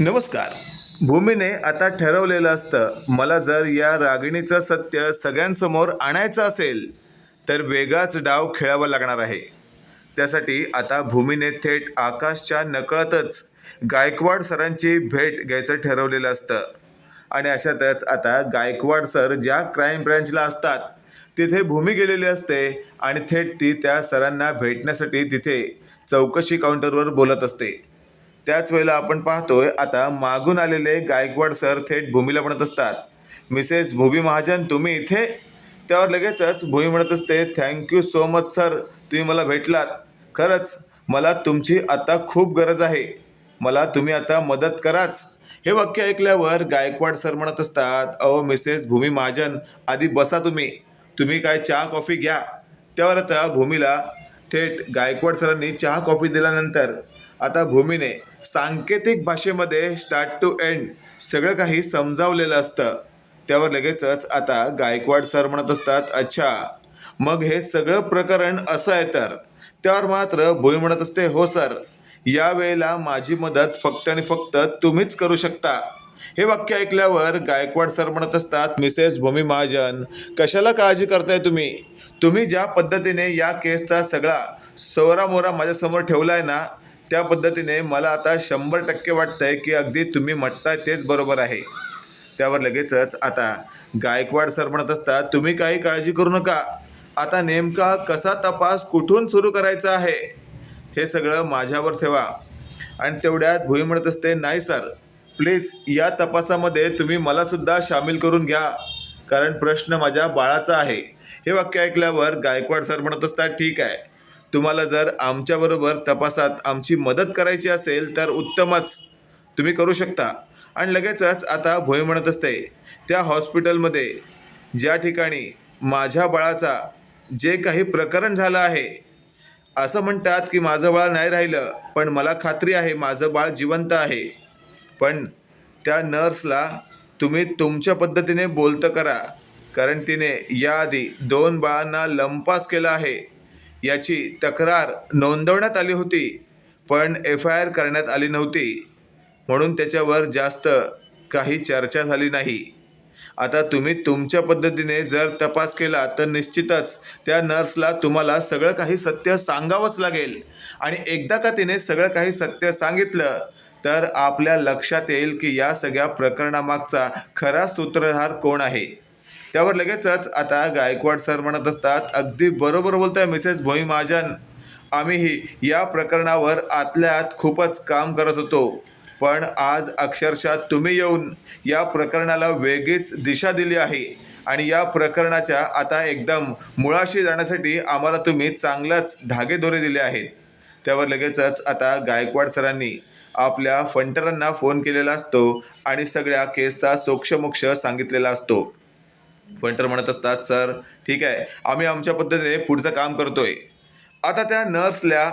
नमस्कार. भूमीने आता ठरवलेलं असतं मला जर या रागिणीचं सत्य सगळ्यांसमोर आणायचं असेल तर वेगळाच डाव खेळावा लागणार आहे. त्यासाठी आता भूमीने थेट आकाशच्या नकळतच गायकवाड सरांची भेट घ्यायचं ठरवलेलं असतं. आणि अशातच आता गायकवाड सर ज्या क्राईम ब्रँचला असतात तिथे भूमी गेलेली असते आणि थेट ती त्या सरांना भेटण्यासाठी तिथे चौकशी काउंटरवर बोलत असते. त्याच वेळेला आपण पाहतोय आता मागून आलेले गायकवाड सर थेट भूमीला म्हणत असतात. मिसेस भूमी महाजन तुम्ही इथे? त्यावर लगेचच भूमी म्हणत असते थँक्यू सो मच सर तुम्ही मला भेटलात. खरंच मला तुमची आता खूप गरज आहे. मला तुम्ही आता मदत कराच. हे वाक्य ऐकल्यावर गायकवाड सर म्हणत असतात अहो मिसेस भूमी महाजन आधी बसा तुम्ही. तुम्ही काय चहा कॉफी घ्या. त्यावर आता भूमीला थेट गायकवाड सरांनी चहा कॉफी दिल्यानंतर आता भूमीने सांकेतिक भाषेमध्ये स्टार्ट टू एंड सगळं काही समजावलेलं असतं. त्यावर लगेचच आता गायकवाड सर म्हणत असतात अच्छा मग हे सगळं प्रकरण असं आहे तर? त्यावर मात्र भूमी म्हणत असते हो सर. या वेळेला माझी मदत फक्त आणि फक्त तुम्हीच करू शकता. हे वाक्य ऐकल्यावर गायकवाड सर म्हणत असतात मिसेस भूमी महाजन कशाला काळजी करताय तुम्ही? तुम्ही ज्या पद्धतीने या केसचा सगळा सोरामोरा माझ्यासमोर ठेवला आहे ना त्या पद्धतीने मला आता शंभर टक्के वाटतंय की अगदी तुम्ही म्हणताय तेच बरोबर आहे. त्यावर लगेचच आता गायकवाड सर म्हणत असतात तुम्ही काही काळजी करू नका. आता नेमका कसा तपास कुठून सुरू करायचा आहे? हे सगळं माझ्यावर ठेवा. आणि तेवढ्यात भुई म्हणत असते नाही सर प्लीज या तपासामध्ये तुम्ही मलासुद्धा सामील करून घ्या. कारण प्रश्न माझ्या बाळाचा आहे. हे वाक्य ऐकल्यावर गायकवाड सर म्हणत असतात ठीक आहे. तुम्हाला जर आमच्याबरोबर तपासात आमची मदत करायची असेल तर उत्तमच. तुम्ही करू शकता. आणि लगेचच आता भोई म्हणत असते त्या हॉस्पिटलमध्ये ज्या ठिकाणी माझ्या बाळाचा जे काही प्रकरण झालं आहे असं म्हणतात की माझं बाळ नाही राहिलं पण मला खात्री आहे माझं बाळ जिवंत आहे. पण त्या नर्सला तुम्ही तुमच्या पद्धतीने बोलतं करा कारण तिने याआधी दोन बाळांना लंपास केला आहे. याची तक्रार नोंदवण्यात आली होती पण एफ आय आर करण्यात आली नव्हती. म्हणून त्याच्यावर जास्त काही चर्चा झाली नाही. आता तुम्ही तुमच्या पद्धतीने जर तपास केला तर निश्चितच त्या नर्सला तुम्हाला सगळं काही सत्य सांगावंच लागेल. आणि एकदा का तिने सगळं काही सत्य सांगितलं तर आपल्या लक्षात येईल की या सगळ्या प्रकरणामागचा खरा सूत्रधार कोण आहे. त्यावर लगेचच आता गायकवाड सर म्हणत असतात अगदी बरोबर बोलताय मिसेस भोई महाजन आम्हीही या प्रकरणावर आतल्यात खूपच काम करत होतो. पण आज अक्षरशः तुम्ही येऊन या प्रकरणाला वेगळीच दिशा दिली आहे. आणि या प्रकरणाच्या आता एकदम मुळाशी जाण्यासाठी आम्हाला तुम्ही चांगलाच धागेदोरे दिले आहेत. त्यावर लगेचच आता गायकवाड सरांनी आपल्या फंटरांना फोन केलेला असतो आणि सगळ्या केसचा सोक्षमोक्ष सांगितलेला असतो. फंटर म्हणत असतात सर ठीक आहे. आम्ही आमच्या पद्धतीने पुढचं काम करतोय. आता त्या नर्सला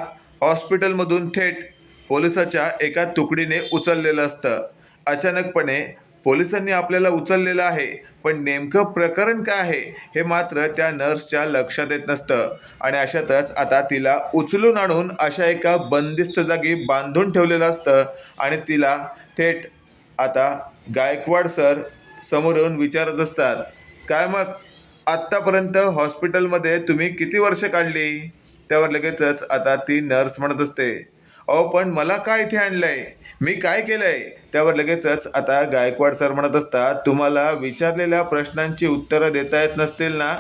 हॉस्पिटलमधून थेट पोलिसाच्या एका तुकडीने उचललेलं असतं. अचानकपणे पोलिसांनी आपल्याला उचललेलं आहे पण नेमकं प्रकरण काय आहे हे मात्र त्या नर्सच्या लक्षात येत नसतं. आणि अशातच आता तिला उचलून आणून अशा एका बंदिस्त जागी बांधून ठेवलेलं असतं आणि तिला थेट आता गायकवाड सर समोर येऊन विचारत असतात काय मग? आत्तापर्यंत हॉस्पिटलमध्ये तुम्ही किती वर्ष काढली? त्यावर लगेचच आता ती नर्स म्हणत असते अहो पण मला काय इथे आणलंय? मी काय केलंय? त्यावर लगेचच आता गायकवाड सर म्हणत असतात तुम्हाला विचारलेल्या प्रश्नांची उत्तरं देता येत नसतील ना?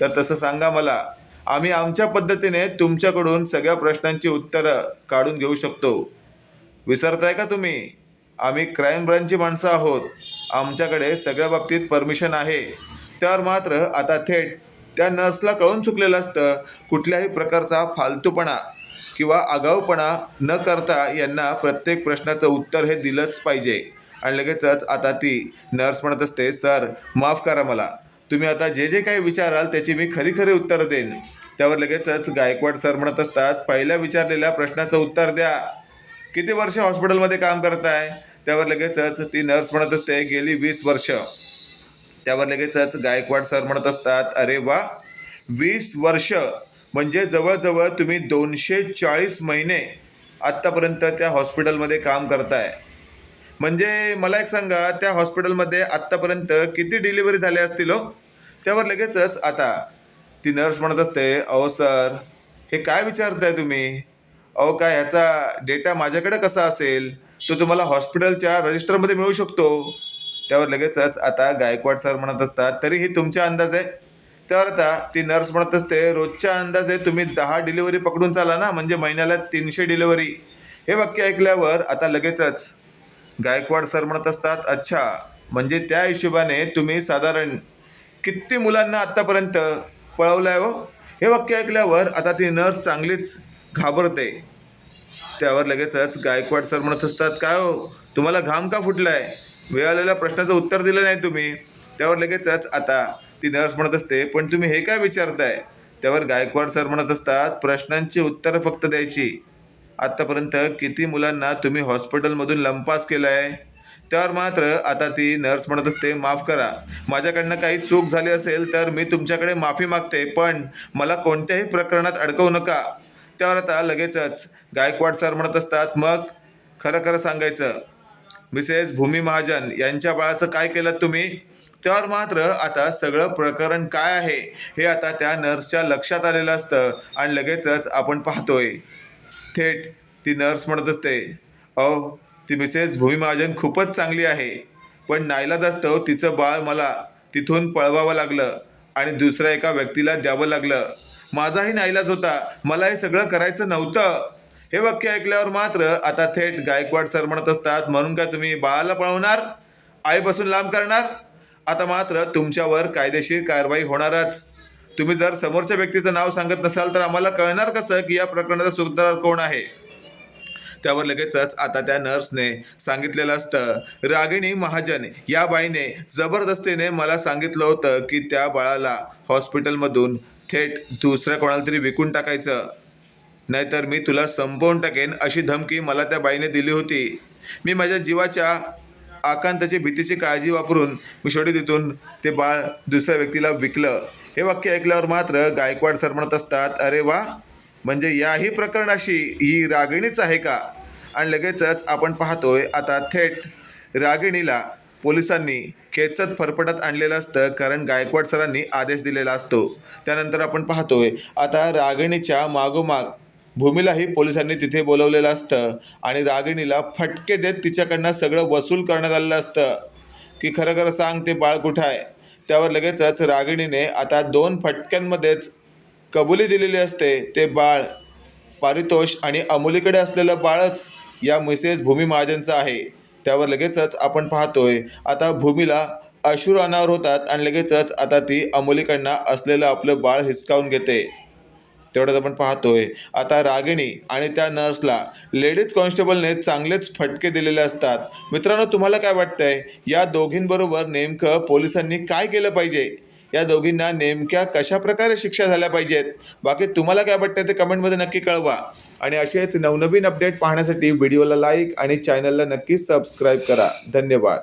तर तसं सांगा मला. आम्ही आमच्या पद्धतीने तुमच्याकडून सगळ्या प्रश्नांची उत्तरं काढून घेऊ शकतो. विसरताय का तुम्ही? आम्ही क्राईम ब्रांचची माणसं आहोत. आमच्याकडे सगळ्या बाबतीत परमिशन आहे. त्यावर मात्र आता थेट त्या नर्सला कळून चुकलेलं असतं कुठल्याही प्रकारचा फालतूपणा किंवा आगाऊपणा न करता यांना प्रत्येक प्रश्नाचं उत्तर हे दिलंच पाहिजे. आणि लगेचच आता ती नर्स म्हणत असते सर माफ करा मला. तुम्ही आता जे जे काही विचाराल त्याची मी खरी खरी उत्तरं देईन. त्यावर लगेचच गायकवाड सर म्हणत असतात पहिल्या विचारलेल्या प्रश्नाचं उत्तर द्या. किती वर्ष हॉस्पिटलमध्ये काम करताय? त्यावर लगेचच ती नर्स म्हणत असते गेली वीस वर्ष. त्यावर लगेचच गायकवाड सर म्हणत असतात अरे वा वीस वर्ष म्हणजे जवळजवळ तुम्ही दोनशे चाळीस महिने आत्तापर्यंत त्या हॉस्पिटलमध्ये काम करताय. म्हणजे मला एक सांगा त्या हॉस्पिटलमध्ये आत्तापर्यंत किती डिलिव्हरी झाल्या असतील हो? त्यावर लगेचच आता ती नर्स म्हणत असते अहो सर हे काय विचारताय तुम्ही? अहो काय ह्याचा डेटा माझ्याकडे कसा असेल? तो तुम्हाला हॉस्पिटलच्या रजिस्टरमध्ये मिळू शकतो. त्यावर लगेचच आता गायकवाड सर म्हणत असतात तरीही तुमचा अंदाज आहे त्यावर आता ती नर्स म्हणत असते रोजच्या अंदाजे तुम्ही दहा डिलिव्हरी पकडून चाला ना म्हणजे महिन्याला तीनशे डिलिव्हरी. हे वाक्य ऐकल्यावर आता लगेचच गायकवाड सर म्हणत असतात अच्छा म्हणजे त्या हिशोबाने तुम्ही साधारण किती मुलांना आत्तापर्यंत पळवलं आहे हो? हे वाक्य ऐकल्यावर आता ती नर्स चांगलीच घाबरते. त्यावर लगेचच गायकवाड सर म्हणत असतात काय हो तुम्हाला घाम का फुटलाय? आहे मिळालेल्या प्रश्नाचं उत्तर दिलं नाही तुम्ही त्यावर लगेचच आता ती नर्स म्हणत असते पण तुम्ही हे काय विचारताय? त्यावर गायकवाड सर म्हणत असतात प्रश्नांची उत्तरं फक्त द्यायची. आत्तापर्यंत किती मुलांना तुम्ही हॉस्पिटलमधून लंपास केला आहे त्यावर मात्र आता ती नर्स म्हणत असते माफ करा. माझ्याकडनं काही चूक झाली असेल तर मी तुमच्याकडे माफी मागते पण मला कोणत्याही प्रकरणात अडकवू नका. त्यावर आता लगेचच गायकवाड सर म्हणत असतात मग खरं खरं सांगायचं मिसेस भूमी महाजन यांच्या बाळाचं काय केलं तुम्ही? त्यावर मात्र आता सगळं प्रकरण काय आहे हे आता त्या नर्सच्या लक्षात आलेलं असतं आणि लगेचच आपण पाहतोय. थेट ती नर्स म्हणत असते अहो ती मिसेस भूमी महाजन खूपच चांगली आहे पण नाईलाज असतं तिचं बाळ मला तिथून पळवावं लागलं आणि दुसऱ्या एका व्यक्तीला द्यावं लागलं. माझाही नाईलाज होता मला हे सगळं करायचं नव्हतं. हे वाक्य ऐकल्यावर मात्र आता थेट गायकवाड सर म्हणत असतात म्हणून काय तुम्ही बाळाला पळवणार? आईपासून लांब करणार? आता मात्र तुमच्यावर कायदेशीर कारवाई होणारच. तुम्ही जर समोरच्या व्यक्तीचं नाव सांगत नसाल तर आम्हाला कळणार कसं की या प्रकरणाचा सूत्रधार कोण आहे? त्यावर लगेचच आता त्या नर्सने सांगितलेलं असतं रागिणी महाजन या बाईने जबरदस्तीने मला सांगितलं होतं की त्या बाळाला हॉस्पिटलमधून थेट दुसऱ्या कोणाला तरी विकून टाकायचं. नाहीतर मी तुला संपवून टाकेन अशी धमकी मला त्या बाईने दिली होती. मी माझ्या जीवाच्या आकांताची भीतीची काळजी वापरून मी शेवटी तिथून ते बाळ दुसऱ्या व्यक्तीला विकलं. हे वाक्य ऐकल्यावर मात्र गायकवाड सर म्हणत असतात. अरे वा! म्हणजे याही प्रकरणाशी ही रागिणीच आहे का? आणि लगेचच आपण पाहतोय आता थेट रागिणीला पोलिसांनी खेचत फरफटत आणलेलं असतं कारण गायकवाड सरांनी आदेश दिलेला असतो. त्यानंतर आपण पाहतोय आता रागिणीच्या मागोमाग भूमीलाही पोलिसांनी तिथे बोलवलेलं असतं आणि रागिणीला फटके देत तिच्याकडनं सगळं वसूल करण्यात आलेलं असतं. की खरं खरं सांग ते बाळ कुठं आहे? त्यावर लगेचच रागिणीने आता दोन फटक्यांमध्येच कबुली दिलेली असते. ते बाळ पारितोष आणि अमोलीकडे असलेलं बाळच या मिसेस भूमी महाजनचं आहे. त्यावर लगेचच आपण पाहतोय आता भूमीला अश्रू अनावर होतात आणि लगेचच आता ती अमुलीकडनं असलेलं आपलं बाळ हिसकावून घेते. तेवढंच आपण पाहतोय. आता रागिणी आणि त्या नर्सला लेडीज कॉन्स्टेबलने चांगलेच फटके दिलेले असतात. मित्रांनो तुम्हाला काय वाटतंय? या दोघींबरोबर नेमकं पोलिसांनी काय केलं पाहिजे? या दोघींना नेमक्या कशा प्रकारे शिक्षा झाल्या पाहिजेत? बाकी तुम्हाला काय वाटतं ते कमेंटमध्ये नक्की कळवा. आणि असेच नवनवीन अपडेट पाहण्यासाठी व्हिडिओला लाईक आणि चॅनलला नक्की सबस्क्राईब करा. धन्यवाद.